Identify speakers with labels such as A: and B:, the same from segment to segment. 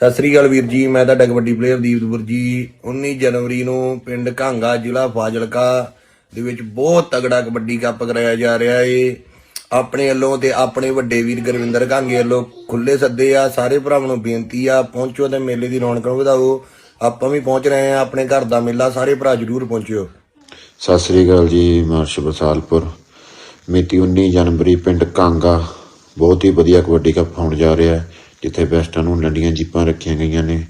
A: ਸਤਿ ਸ੍ਰੀ ਅਕਾਲ ਵੀਰ ਜੀ, ਮੈਂ ਤੁਹਾਡਾ ਕਬੱਡੀ ਪਲੇਅਰ ਦੀਪਦਪੁਰ ਜੀ। 19 ਜਨਵਰੀ ਨੂੰ ਪਿੰਡ ਘਾਂਗਾ ਜ਼ਿਲ੍ਹਾ ਫਾਜ਼ਿਲਕਾ ਦੇ ਵਿੱਚ ਬਹੁਤ ਤਗੜਾ ਕਬੱਡੀ ਕੱਪ ਕਰਾਇਆ ਜਾ ਰਿਹਾ ਏ। ਆਪਣੇ ਵੱਲੋਂ ਤੇ ਆਪਣੇ ਵੱਡੇ ਵੀਰ ਗੁਰਵਿੰਦਰ ਘਾਂਗੇ ਵੱਲੋਂ ਖੁੱਲੇ ਸੱਦੇ ਆ। ਸਾਰੇ ਭਰਾਵਾਂ ਨੂੰ ਬੇਨਤੀ ਆ, ਪਹੁੰਚੋ ਤੇ ਮੇਲੇ ਦੀ ਰੌਣਕ ਨੂੰ ਵਧਾਓ। ਆਪਾਂ ਵੀ ਪਹੁੰਚ ਰਹੇ ਆ, ਆਪਣੇ ਘਰ ਦਾ ਮੇਲਾ ਸਾਰੇ ਭਰਾ ਜਰੂਰ ਪਹੁੰਚਿਓ।
B: ਸਤਿ ਸ੍ਰੀ ਅਕਾਲ ਜੀ ਮਾਰਸ਼ ਬਸਾਲਪੁਰ। ਮਿਤੀ 19 ਜਨਵਰੀ ਪਿੰਡ ਕਾਂਗਾ ਬਹੁਤ ਹੀ ਵਧੀਆ ਕਬੱਡੀ ਕੱਪ ਹੋਣ ਜਾ ਰਿਹਾ ਹੈ। ਜਿੱਥੇ ਬੈਸਟਾਂ ਨੂੰ ਲੰਡੀਆਂ ਜੀਪਾਂ ਰੱਖੀਆਂ ਗਈਆਂ ਨੇ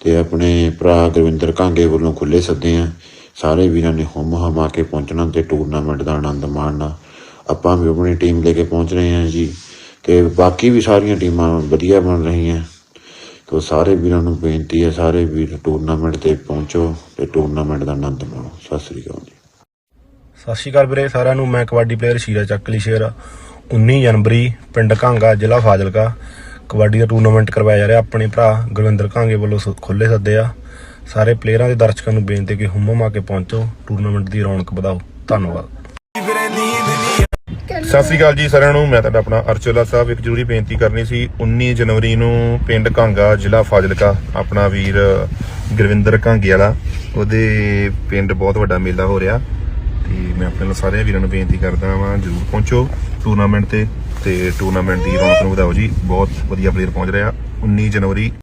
B: ਤੇ ਆਪਣੇ ਭਰਾ ਗੁਰਵਿੰਦਰ ਕਾਂਗੇ ਵੱਲੋਂ ਖੁੱਲੇ ਸੱਦੇ ਆ। ਸਾਰੇ ਵੀਰਾਂ ਨੇ ਹਮ ਹਮਾ ਕੇ ਪਹੁੰਚਣਾ ਤੇ ਟੂਰਨਾਮੈਂਟ ਦਾ ਆਨੰਦ ਮਾਣਨਾ। ਆਪਾਂ ਵੀ ਆਪਣੀ ਟੀਮ ਲੈ ਕੇ ਪਹੁੰਚ ਰਹੇ ਹਾਂ ਜੀ ਤੇ ਬਾਕੀ ਵੀ ਸਾਰੀਆਂ ਟੀਮਾਂ ਵਧੀਆ ਬਣ ਰਹੀਆਂ। ਤੋ ਸਾਰੇ ਵੀਰਾਂ ਨੂੰ ਬੇਨਤੀ ਹੈ, ਸਾਰੇ ਵੀਰ ਟੂਰਨਾਮੈਂਟ ਤੇ ਪਹੁੰਚੋ ਤੇ ਟੂਰਨਾਮੈਂਟ ਦਾ ਆਨੰਦ ਮਾਣੋ। ਸਤਿ ਸ੍ਰੀ ਅਕਾਲ ਜੀ।
C: ਸਤਿ ਸ਼੍ਰੀ ਅਕਾਲ ਵੀਰੇ, ਸਾਰਿਆਂ ਨੂੰ ਮੈਂ ਕਬੱਡੀ ਪਲੇਅਰ ਸ਼ੀਰਾ ਚੱਕਲੀ ਸ਼ੇਰ 19 ਜਨਵਰੀ, ਪਿੰਡ ਕਾਂਗਾ, ਜ਼ਿਲ੍ਹਾ ਫਾਜ਼ਿਲਕਾ। ਕਬੱਡੀ ਦਾ ਟੂਰਨਾਮੈਂਟ ਕਰਵਾਇਆ ਜਾ ਰਿਹਾ। ਆਪਣੇ ਭਰਾ ਗੁਰਵਿੰਦਰ ਘਾਂਗੇ ਵੱਲੋਂ ਸ- ਖੁੱਲੇ ਸੱਦੇ ਆ। ਸਾਰੇ ਪਲੇਅਰਾਂ ਦੇ ਦਰਸ਼ਕਾਂ ਨੂੰ ਬੇਨਤੀ ਕਿ ਹੁਮਮ ਆ ਕੇ ਪਹੁੰਚੋ। ਟੂਰਨਾਮੈਂਟ ਦੀ ਰੌਣਕ ਵਧਾਓ। ਧੰਨਵਾਦ।
D: ਸਤਿ ਸ੍ਰੀ ਅਕਾਲ ਜੀ ਸਾਰਿਆਂ ਨੂੰ। ਮੈਂ ਤੁਹਾਡਾ ਆਪਣਾ ਅਰਚੋਲਾ ਸਾਹਿਬ। ਇੱਕ ਜ਼ਰੂਰੀ ਬੇਨਤੀ ਕਰਨੀ ਸੀ। 19 ਜਨਵਰੀ ਨੂੰ ਪਿੰਡ ਕਾਂਗਾ ਜ਼ਿਲ੍ਹਾ ਫਾਜ਼ਿਲਕਾ, ਆਪਣਾ ਵੀਰ ਗੁਰਵਿੰਦਰ ਕਾਂਗੇ ਵਾਲਾ, ਉਹਦੇ ਪਿੰਡ ਬਹੁਤ ਵੱਡਾ ਮੇਲਾ ਹੋ ਰਿਹਾ। ਤੇ ਮੈਂ ਆਪਣੇ ਨਾਲ ਸਾਰੇ ਵੀਰਾਂ ਨੂੰ ਬੇਨਤੀ ਕਰਦਾ ਵਾਂ, ਜਰੂਰ ਪਹੁੰਚੋ। ਟੂਰਨਾਮੈਂਟ ਤੇ ਤੇ ਟੂਰਨਾਮੈਂਟ ਦੀ ਰੌਣਕ ਨੂੰ ਵਧਾਓ ਜੀ। ਬਹੁਤ ਵਧੀਆ ਪਲੇਅਰ ਪਹੁੰਚ ਰਿਹਾ। 19 ਜਨਵਰੀ